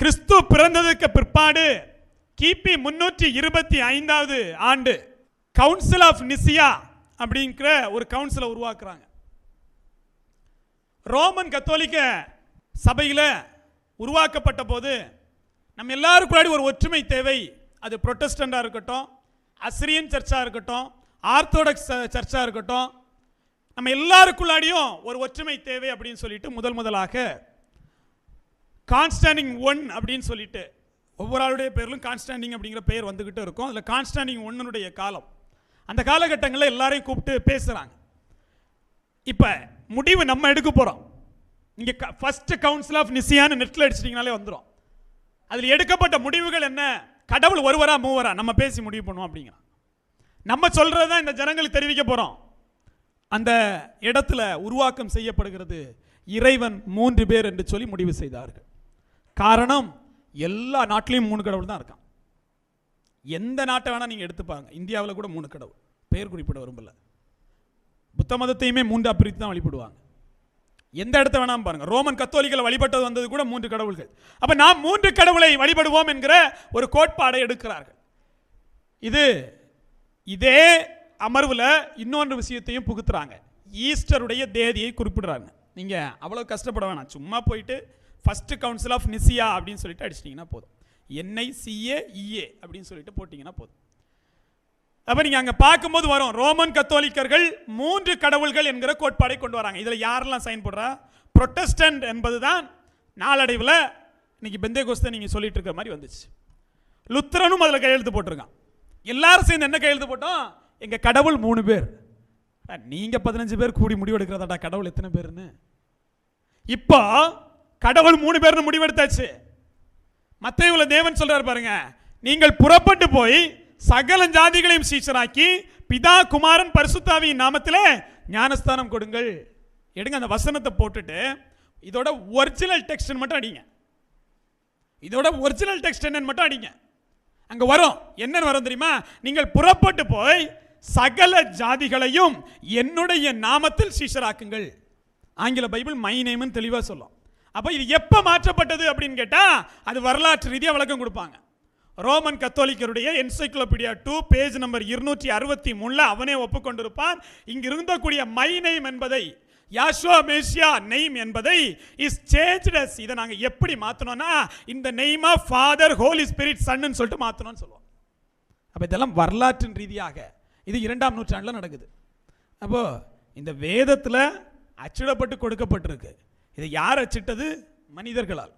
கிறிஸ்து பிறந்ததுக்கு பிற்பாடு கிபி முன்னூற்றி இருபத்தி ஐந்தாவது ஆண்டு கவுன்சில் ஆஃப் நிசியா அப்படிங்கிற ஒரு கவுன்சிலை உருவாக்குறாங்க. ரோமன் கத்தோலிக்க சபையில் உருவாக்கப்பட்ட போது நம்ம எல்லாருக்குள்ளாடி ஒரு ஒற்றுமை தேவை. அது புரொட்டஸ்டண்டாக இருக்கட்டும் அசிரியன் சர்ச்சாக இருக்கட்டும் ஆர்த்தோடக்ஸ் சர்ச்சாக இருக்கட்டும். நம்ம எல்லாருக்குள்ளாடியும் ஒரு ஒற்றுமை தேவை அப்படின்னு சொல்லிட்டு முதல் முதலாக கான்ஸ்டாண்டிங் ஒன் அப்படின்னு சொல்லிட்டு ஒவ்வொரு ஆளுடைய பேரிலும் கான்ஸ்டாண்டிங் அப்படிங்கிற பெயர் வந்துக்கிட்டு இருக்கும். அதில் கான்ஸ்டாண்டிங் ஒன்னுடைய காலம். அந்த காலகட்டங்களில் எல்லாரையும் கூப்பிட்டு பேசுகிறாங்க இப்போ முடிவு நம்ம எடுக்க போகிறோம் இங்கே ஃபஸ்ட்டு கவுன்சில் ஆஃப் நிசியான்னு நெட்டில் அடிச்சிட்டிங்கனாலே வந்துடும் அதில் எடுக்கப்பட்ட முடிவுகள் என்ன? கடவுள் ஒருவரா மூவரா? நம்ம பேசி முடிவு பண்ணுவோம் அப்படிங்கிறான் நம்ம சொல்கிறது தான் இந்த ஜனங்களுக்கு தெரிவிக்க போகிறோம் அந்த இடத்துல உருவாக்கம் செய்யப்படுகிறது இறைவன் மூன்று பேர் என்று சொல்லி முடிவு செய்தார்கள். காரணம் எல்லா நாட்டிலையும் மூணு கடவுள் தான் இருக்கான். எந்த நாட்டை வேணால் நீங்கள் எடுத்துப்பாங்க இந்தியாவில் கூட மூணு கடவுள். பெயர் குறிப்பிட விரும்பல. புத்த மதத்தையுமே மூன்று பிரித்து தான் வழிபடுவாங்க. எந்த இடத்த வேணாம் பாருங்க. ரோமன் கத்தோலிக்கல் வழிபட்டது வந்தது கூட மூன்று கடவுள்கள். அப்ப நாம் மூன்று கடவுளை வழிபடுவோம் என்கிற ஒரு கோட்பாடை எடுக்கிறார்கள். இது இதே அமர்வில் இன்னொன்று விஷயத்தையும் புகுத்துறாங்க. ஈஸ்டருடைய தேதியை குறிப்பிடுறாங்க. நீங்க அவ்வளவு கஷ்டப்பட வேணாம். சும்மா போயிட்டு ஃபஸ்ட்டு கவுன்சில் ஆஃப் நிசியா அப்படின்னு சொல்லிட்டு அடிச்சிட்டிங்கன்னா போதும். என்ஐசிஏ இஏ அப்படின்னு சொல்லிட்டு போட்டிங்கன்னா போதும். அப்போ நீங்கள் அங்கே பார்க்கும்போது வரும் ரோமன் கத்தோலிக்கர்கள் மூன்று கடவுள்கள் என்கிற கோட்பாடை கொண்டு வராங்க. இதில் யாரெல்லாம் சைன் போடுறா? புரொடெஸ்டண்ட் என்பது தான் நாளடைவில் இன்னைக்கு பெந்தே கோஸ்தை நீங்கள் சொல்லிட்டு இருக்கிற மாதிரி வந்துச்சு. லுத்திரனும் அதில் கையெழுத்து போட்டிருக்கான். எல்லாரும் சேர்ந்து என்ன கையெழுத்து போட்டோம்? எங்கள் கடவுள் மூணு பேர். நீங்கள் பதினஞ்சு பேர் கூடி முடிவெடுக்கிறதாடா கடவுள் எத்தனை பேருன்னு. இப்போ கடவுள் மூணு பேர்னு முடிவெடுத்தாச்சு. மத்தேயுல தேவன் சொல்றாரு பாருங்க நீங்கள் புறப்பட்டு போய் சகல ஜாதிகளையும் சீச்சராக்கி பிதா குமாரன் பரிசுத்தாவியின் நாமத்திலே ஞானஸ்தானம் கொடுங்கள். எடுங்க அந்த வசனத்தை போட்டுட்டு இதோட ஒரிஜினல் டெக்ஸ்ட் மட்டும் அடிங்க. இதோட ஒரிஜினல் டெக்ஸ்ட் என்னன்னு மட்டும் அடிங்க. அங்கே வரும். என்னன்னு வரும் தெரியுமா? நீங்கள் புறப்பட்டு போய் சகல ஜாதிகளையும் என்னுடைய நாமத்தில் சீஷராக்குங்கள். ஆங்கில பைபிள் மை நேம்னு தெளிவாக சொல்லும். அப்போ இது எப்போ மாற்றப்பட்டது அப்படின்னு கேட்டால் அது வரலாற்று ரீதியாக விளக்கம் கொடுப்பாங்க. ரோமன் கத்தோலிக்கருடைய என்சைக்ளோபீடியா டூ பேஜ் நம்பர் இருநூற்றி அறுபத்தி மூணில் அவனே ஒப்புக்கொண்டிருப்பான். இங்கு இருந்தக்கூடிய மை நெய்ம் என்பதை யாஷுவா மேஷியா நெய்ம் என்பதை இஸ் சேஞ்ச்டஸ் இதை நாங்கள் எப்படி மாற்றணும்னா இந்த name of father holy spirit சன்னு சொல்லிட்டு மாற்றணும்னு சொல்லுவோம். அப்போ இதெல்லாம் வரலாற்றின் ரீதியாக இது இரண்டாம் நூற்றாண்டில் நடக்குது. அப்போ இந்த வேதத்தில் அச்சிடப்பட்டு கொடுக்கப்பட்டிருக்கு. இதை யார் அச்சிட்டது? மனிதர்களால்.